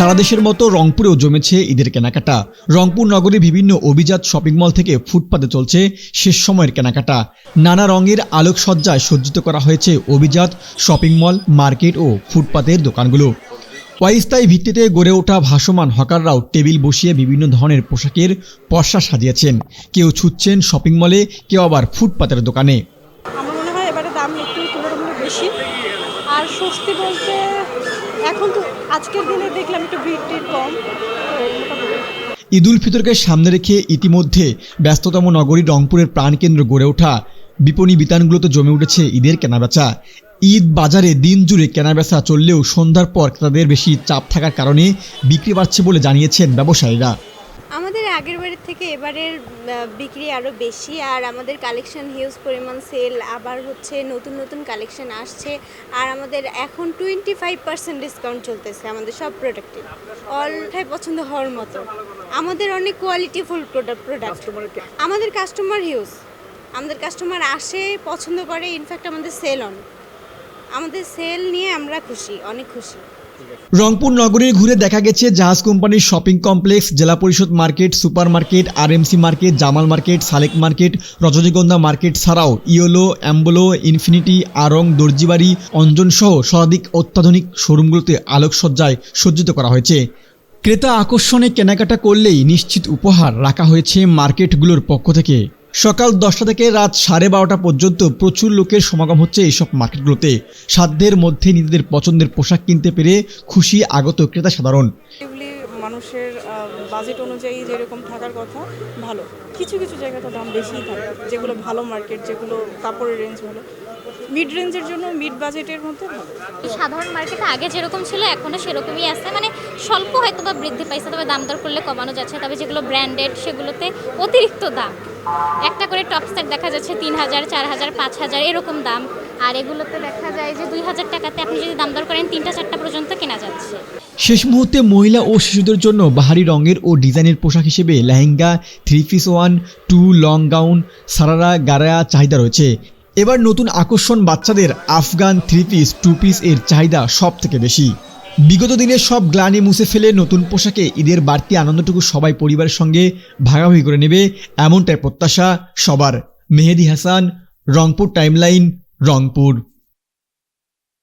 সারা দেশের মতো রংপুরেও জমেছে ঈদের কেনাকাটা। রংপুর নগরে বিভিন্ন অভিজাত শপিং মল থেকে ফুটপাতে চলছে শেষ সময়ের কেনাকাটা। নানা রঙের আলোকসজ্জায় সজ্জিত করা হয়েছে অভিজাত শপিং মল, মার্কেট ও ফুটপাতের দোকানগুলো। অস্থায়ী ভিত্তিতে গড়ে ওঠা ভাসমান হকাররাও টেবিল বসিয়ে বিভিন্ন ধরনের পোশাকের পশা সাজিয়েছেন। কেউ ছুটছেন শপিং মলে, কেউ আবার ফুটপাতের দোকানে। আমার মনে হয় এবারে দাম একটু বেশি। আর স্বস্তি বলতে এখন তো আজকের দিনে দেখলাম একটু ভিড় কম। ঈদ উল ফিতরকে সামনে রেখে ইতিমধ্যে ব্যস্ততম নগরী রংপুরের প্রাণকেন্দ্র গড়ে ওঠা বিপণী বিতানগুলোতে জমে উঠেছে ঈদের কেনাবেচা। ঈদ বাজারে দিন জুড়ে কেনাবেচা চললেও সন্ধ্যার পর ক্রেতাদের বেশি চাপ থাকার কারণে বিক্রি বাড়ছে বলে জানিয়েছেন ব্যবসায়ীরা। আগের বারের থেকে এবারের বিক্রি আরও বেশি আর আমাদের কালেকশন হিউজ পরিমাণ সেল আবার হচ্ছে নতুন নতুন কালেকশন আসছে আর আমাদের এখন টোয়েন্টি ফাইভ পার্সেন্ট ডিসকাউন্ট চলতেছে আমাদের সব প্রোডাক্টে অলটাই পছন্দ হওয়ার মতো। আমাদের অনেক কোয়ালিটিফুল প্রোডাক্ট প্রোডাক্ট আমাদের কাস্টমার হিউজ আমাদের কাস্টমার আসে পছন্দ করে ইনফ্যাক্ট আমাদের সেল অন আমাদের সেল নিয়ে আমরা খুশি অনেক খুশি। রংপুর নগরী ঘুরে দেখা গেছে জাহাজ কোম্পানির shopping complex, Zila Parishad market, super market, RMC market, Jamal market, Salek market, Rajanigandha market ছাড়াও ইয়োলো, অ্যাম্বোলো, ইনফিনিটি, আরং, দর্জিবাড়ি অঞ্জন সহ শতাধিক অত্যাধুনিক শোরুমগুলোতে আলোকসজ্জায় সজ্জিত করা হয়েছে। ক্রেতা আকর্ষণে কেনাকাটা করলেই নিশ্চিত উপহার রাখা হয়েছে মার্কেটগুলোর পক্ষ থেকে। সকাল দশটা থেকে রাত সাড়ে বারোটা পর্যন্ত প্রচুর লোকের সমাগম হচ্ছে এইসব মার্কেটগুলোতে। সাধ্যের মধ্যে নিজেদের পছন্দের পোশাক কিনতে পেরে খুশি আগত ক্রেতা সাধারণ। এগুলি মানুষের বাজেট অনুযায়ী যেরকম থাকার কথা ভালো। কিছু কিছু জায়গাতে দাম বেশিই থাকে। যেগুলো ভালো মার্কেট যেগুলো কাপড়ের রেঞ্জ ভালো। মিড রেঞ্জের জন্য মিড বাজেটের মধ্যে ভালো। সাধারণ মার্কেটে আগে যেরকম ছিল এখনও সেরকমই আছে। মানে স্বল্প হয়তো বা বৃদ্ধি পাইছে তবে দাম দর করলে কমানো যাচ্ছে। তবে যেগুলো ব্র্যান্ডেড সেগুলোতে অতিরিক্ত দাম। একটা করে টপ সেট দেখা যাচ্ছে তিন হাজার, চার হাজার, পাঁচ হাজার, এরকম দাম। আর এগুলোতে দেখা যায় যে দুই হাজার টাকাতে আপনি যদি দাম দর করেন তিনটা, চারটা পর্যন্ত কেনা যাচ্ছে। শেষ মুহূর্তে মহিলা ও শিশুদের জন্য বাহারি রঙের ও ডিজাইনের পোশাক হিসেবে lehenga, three piece one, two long gown, sharara gharara চাহিদা রয়েছে। এবার নতুন আকর্ষণ বাচ্চাদের Afghan three piece, two piece এর চাহিদা সব থেকে বেশি। বিগত দিনের সব গ্লানি মুছে ফেলে নতুন পোশাকে ঈদের বাড়তি আনন্দটুকু সবাই পরিবারের সঙ্গে ভাগাভাগি করে নেবে এমনটাই প্রত্যাশা সবার। মেহেদি হাসান, রংপুর টাইমলাইন, রংপুর।